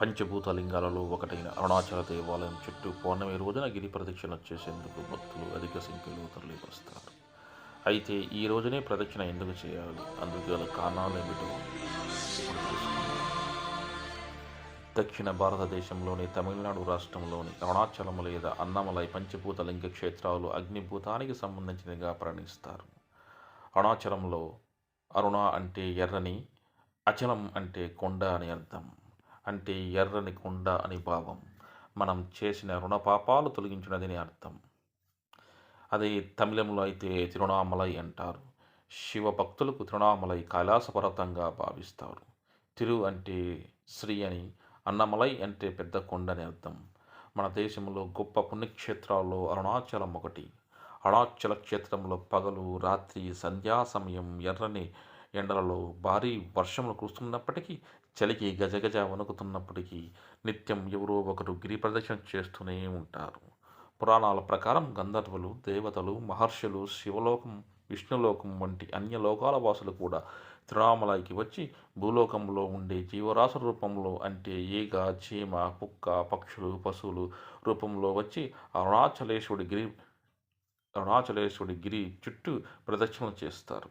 పంచభూత లింగాలలో ఒకటైన అరుణాచల దేవాలయం చుట్టూ పౌర్ణమి రోజున గిరి ప్రదక్షిణ చేసేందుకు భక్తులు అధిక సంఖ్యలో తరలివస్తారు. అయితే ఈ రోజునే ప్రదక్షిణ ఎందుకు చేయాలి? అందుకు గల కారణాలు ఏమిటో దక్షిణ భారతదేశంలోని తమిళనాడు రాష్ట్రంలోని అరుణాచలం లేదా అన్నమలై పంచభూత లింగ క్షేత్రాలు అగ్నిభూతానికి సంబంధించినగా పరిగణిస్తారు అరుణాచలంలో అరుణ అంటే ఎర్రని అచలం అంటే కొండ అని అర్థం. అంటే ఎర్రని కొండ అని భావం. మనం చేసిన రుణ పాపాలు తొలగించినదని అర్థం. అది తమిళంలో అయితే తిరుణామలై అంటారు. శివ భక్తులకు తిరుణామలై కైలాస పర్వతంగా భావిస్తారు. తిరు అంటే శ్రీ అని అన్నమలై అంటే పెద్ద కొండ అని అర్థం. మన దేశంలో గొప్ప పుణ్యక్షేత్రాల్లో అరుణాచలం ఒకటి. అరుణాచల క్షేత్రంలో పగలు రాత్రి సంధ్యా సమయం ఎర్రని ఎండలలో భారీ వర్షములు కురుస్తున్నప్పటికీ చలికి గజగజ వణుకుతున్నప్పటికీ నిత్యం ఎవరో ఒకరు గిరి ప్రదక్షిణ చేస్తూనే ఉంటారు. పురాణాల ప్రకారం గంధర్వులు దేవతలు మహర్షులు శివలోకం విష్ణులోకం వంటి అన్య లోకాల వాసులు కూడా తిరుణామలైకి వచ్చి భూలోకంలో ఉండే జీవరాశుల రూపంలో అంటే ఈగ చీమ కుక్క పక్షులు పశువులు రూపంలో వచ్చి అరుణాచలేశ్వరుడి గిరి అరుణాచలేశ్వరుడి గిరి చుట్టూ ప్రదక్షిణ చేస్తారు.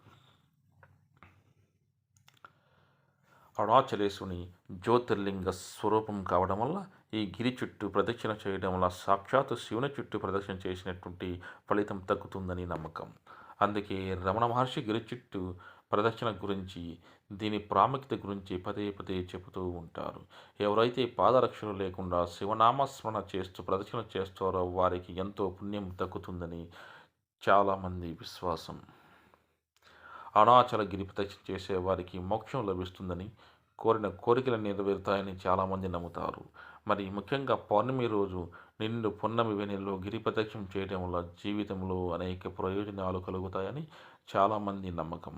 అరుణాచలేశ్వరుని జ్యోతిర్లింగ స్వరూపం కావడం వల్ల ఈ గిరి చుట్టూ ప్రదక్షిణ చేయడం వల్ల సాక్షాత్తు శివుని చుట్టూ ప్రదక్షిణ చేసినటువంటి ఫలితం తగ్గుతుందని నమ్మకం. అందుకే రమణ మహర్షి గిరి చుట్టూ ప్రదక్షిణ గురించి దీని ప్రాముఖ్యత గురించి పదే పదే చెబుతూ ఉంటారు. ఎవరైతే పాదరక్షలు లేకుండా శివనామస్మరణ చేస్తూ ప్రదక్షిణ చేస్తారో వారికి ఎంతో పుణ్యం తగ్గుతుందని చాలామంది విశ్వాసం. అరుణాచల గిరి ప్రదక్షిణ చేసే వారికి మోక్షం లభిస్తుందని కోరిన కోరికలు నెరవేరుతాయని చాలామంది నమ్ముతారు. మరి ముఖ్యంగా పౌర్ణమి రోజు నిండు పున్నమి వెనుల్లో గిరి ప్రదక్షిణ చేయడం వల్ల జీవితంలో అనేక ప్రయోజనాలు కలుగుతాయని చాలామంది నమ్మకం.